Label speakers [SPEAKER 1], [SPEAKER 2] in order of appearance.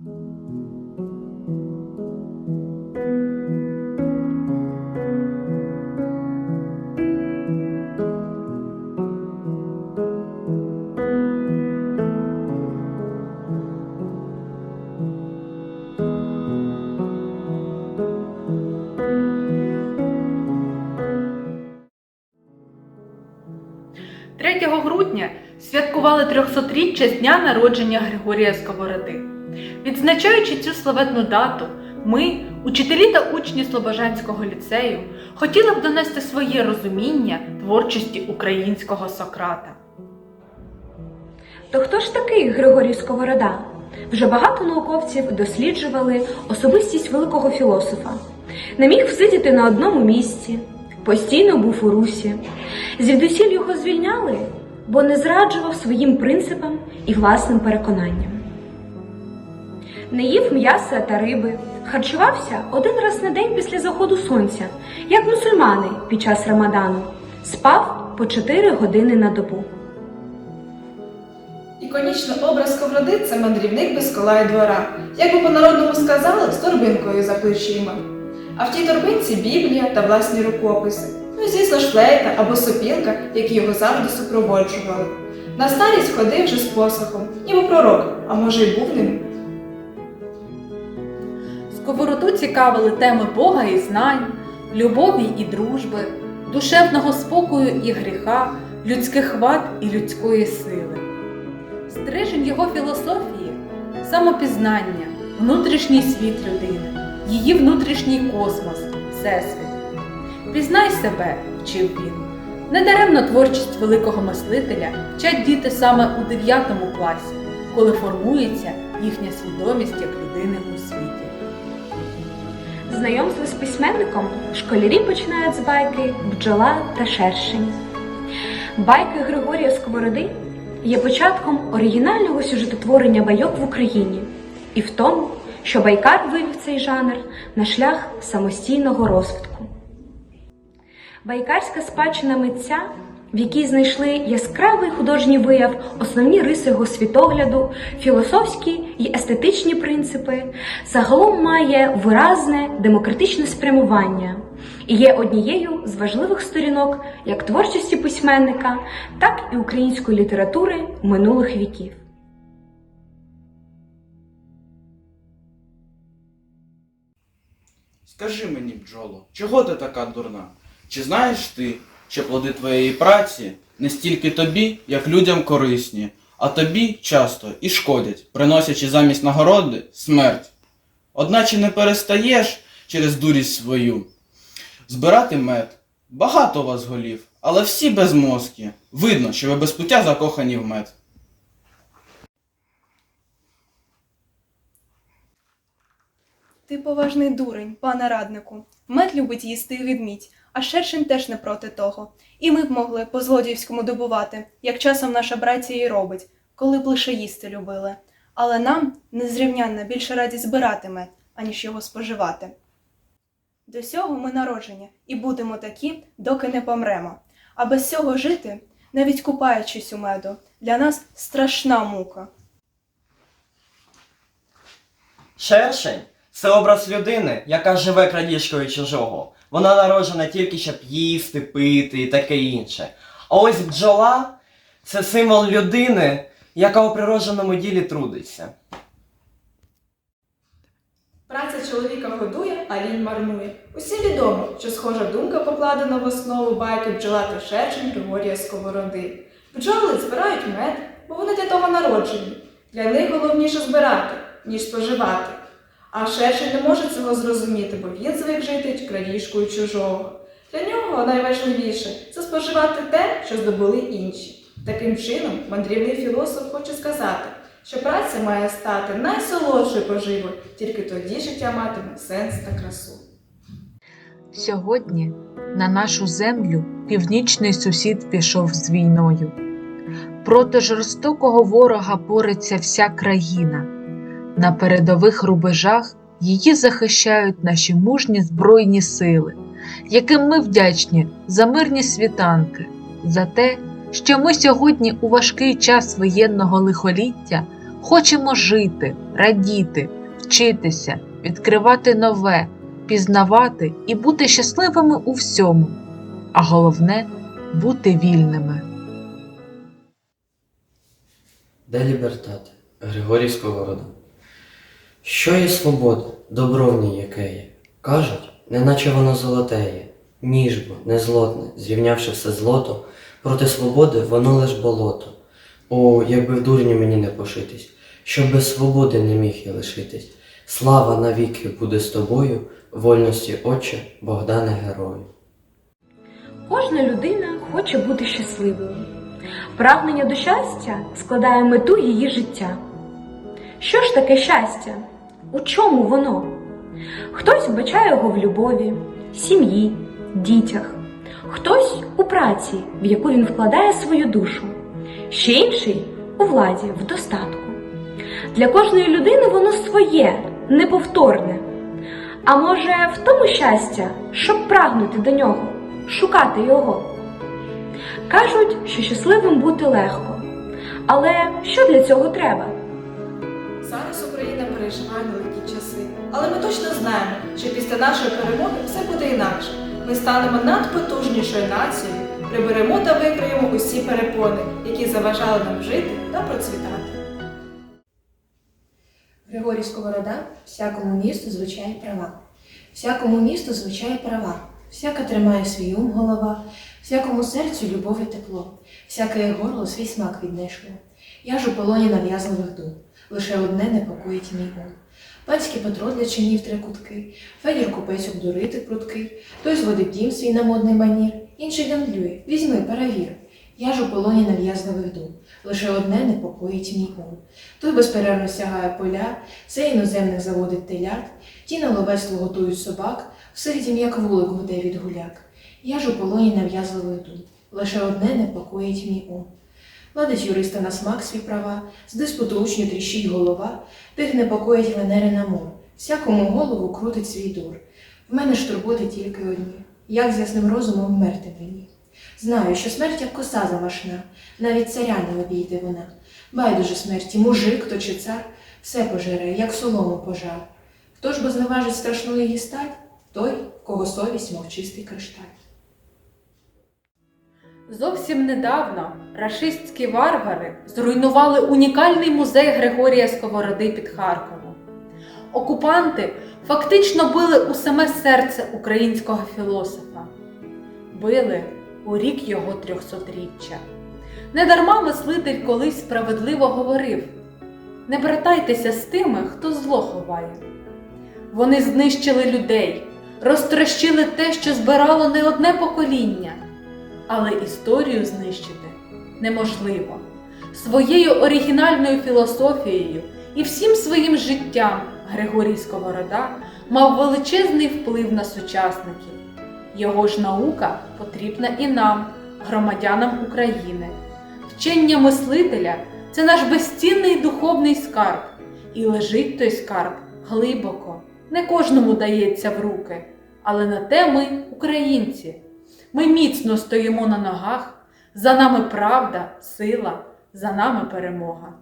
[SPEAKER 1] 3 грудня святкували 300-річчя з дня народження Григорія Сковороди. Відзначаючи цю славетну дату, ми, учителі та учні Слобожанського ліцею, хотіли б донести своє розуміння творчості українського Сократа.
[SPEAKER 2] То хто ж такий Григорій Сковорода? Вже багато науковців досліджували особистість великого філософа. Не міг всидіти на одному місці, постійно був у русі. Звідусіль його звільняли, бо не зраджував своїм принципам і власним переконанням. Не їв м'яса та риби, харчувався один раз на день після заходу сонця, як мусульмани під час Рамадану, спав по 4 години на добу.
[SPEAKER 3] Іконічний образ Сковороди – це мандрівник без кола і двора. Як би по-народному сказали, з торбинкою за плечима. А в тій торбинці Біблія та власні рукописи. Ну звісно ж флейта або сопілка, які його завжди супроводжували. На старість ходив вже з посохом, ніби пророк, а може й був ним.
[SPEAKER 1] Сковороду цікавили теми Бога і знань, любові і дружби, душевного спокою і гріха, людських вад і людської сили. Стрижень його філософії самопізнання, внутрішній світ людини, її внутрішній космос, всесвіт. Пізнай себе, вчив він. Недаремно творчість великого мислителя вчать діти саме у 9 класі, коли формується їхня свідомість як людини у світі.
[SPEAKER 2] Знайомство з письменником школярі починають з байки Бджола та Шершень. Байки Григорія Сковороди є початком оригінального сюжетотворення байок в Україні і в тому, що байкар вивів цей жанр на шлях самостійного розвитку. Байкарська спадщина митця, в якій знайшли яскравий художній вияв, основні риси його світогляду, філософські й естетичні принципи, загалом має виразне демократичне спрямування і є однією з важливих сторінок як творчості письменника, так і української літератури минулих віків.
[SPEAKER 4] Скажи мені, бджоло, чого ти така дурна? Чи знаєш ти, що плоди твоєї праці не стільки тобі, як людям корисні, а тобі часто і шкодять, приносячи замість нагороди смерть. Одначе не перестаєш через дурість свою збирати мед. Багато у вас голів, але всі без мозки. Видно, що ви без пуття закохані в мед.
[SPEAKER 5] Ти поважний дурень, пане раднику. Мед любить їсти відмідь, а шершень теж не проти того. І ми б могли по злодіївському добувати, як часом наша братія і робить, коли б лише їсти любили. Але нам незрівнянна більше радість збирати мед, аніж його споживати. До сього ми народжені і будемо такі, доки не помремо. А без цього жити, навіть купаючись у меду, для нас страшна мука.
[SPEAKER 6] Шершень це образ людини, яка живе крадіжкою чужого. Вона народжена тільки щоб їсти, пити і таке інше. А ось бджола це символ людини, яка у природженому ділі трудиться.
[SPEAKER 3] Праця чоловіка годує, а лінь марнує. Усім відомо, що схожа думка покладена в основу байки бджола та шершень Григорія Сковороди. Бджоли збирають мед, бо вони для того народжені. Для них головніше збирати, ніж споживати. А шершень не може цього зрозуміти, бо він звик жити крадіжкою чужого. Для нього найважливіше це споживати те, що здобули інші. Таким чином, мандрівний філософ хоче сказати, що праця має стати найсолодшою поживою, тільки тоді життя матиме сенс та красу.
[SPEAKER 7] Сьогодні на нашу землю північний сусід пішов з війною. Проти жорстокого ворога бореться вся країна. На передових рубежах її захищають наші мужні Збройні сили, яким ми вдячні за мирні світанки, за те, що ми сьогодні у важкий час воєнного лихоліття хочемо жити, радіти, вчитися, відкривати нове, пізнавати і бути щасливими у всьому, а головне бути вільними.
[SPEAKER 8] Де лібертат? Григорій Сковорода. Що є свобода, добро в ній яке є? Кажуть, неначе воно золотеє, ніжбо, незлотне, зрівнявши все злото, проти свободи воно лиш болото. О, якби в дурні мені не пошитись, щоб без свободи не міг я лишитись. Слава навіки буде з тобою, вольності, Отче, Богдане Герою.
[SPEAKER 2] Кожна людина хоче бути щасливою. Прагнення до щастя складає мету її життя. Що ж таке щастя? У чому воно? Хтось вбачає його в любові, сім'ї, дітях, хтось у праці, в яку він вкладає свою душу, ще інший у владі, в достатку. Для кожної людини воно своє, неповторне. А може, в тому щастя, щоб прагнути до нього, шукати його. Кажуть, що щасливим бути легко. Але що для цього треба?
[SPEAKER 3] Зараз переживає нелегкі часи, але ми точно знаємо, що після нашої перемоги все буде інакше. Ми станемо надпотужнішою нацією, приберемо та викриємо усі перепони, які заважали нам жити та процвітати.
[SPEAKER 9] Григорій Сковорода всякому місту звичай права. Всякому місту звичай права. Всяка тримає свій ум голова, всякому серцю любов і тепло, всяке горло свій смак віднайшло. Я ж у полоні нав'язливих дум, лише одне непокоїть мій ум. Панський Петро для чинів три кутки, Федір купець обдурити пруткий, той зводить дім свій на модний манір, інший гандлює, візьми, перевір. Я ж у полоні нав'язливих дум, лише одне непокоїть мій ум. Той безперервно сягає поля, цей іноземних заводить телят, ті на ловецтво готують собак, всіх дім як вулик гуде від гуляк. Я ж у полоні нав'язливих дум, лише одне непокоїть мій ум. Ладить юриста на смак свій права, з диспуту учню тріщить голова, тих непокоїть венери на мор, всякому голову крутить свій дур. В мене ж турботи тільки одні, як з ясним розумом вмерти мені. Знаю, що смерть як коса замашна, навіть царя не обійде вона. Байдуже смерті, мужик то чи цар, все пожере, як солому пожар. Хто ж бо зневажить страшну її стать, той, кого совість, мов чистий кришталь.
[SPEAKER 1] Зовсім недавно рашистські варвари зруйнували унікальний музей Григорія Сковороди під Харковом. Окупанти фактично били у саме серце українського філософа. Били у рік його трьохсотріччя. Недарма мислитель колись справедливо говорив: не братайтеся з тими, хто зло ховає. Вони знищили людей, розтрощили те, що збирало не одне покоління але історію знищити неможливо. Своєю оригінальною філософією і всім своїм життям Григорій Сковорода мав величезний вплив на сучасників. Його ж наука потрібна і нам, громадянам України. Вчення мислителя це наш безцінний духовний скарб, і лежить той скарб глибоко. Не кожному дається в руки, але на те ми, українці. Ми міцно стоїмо на ногах, за нами правда, сила, за нами перемога.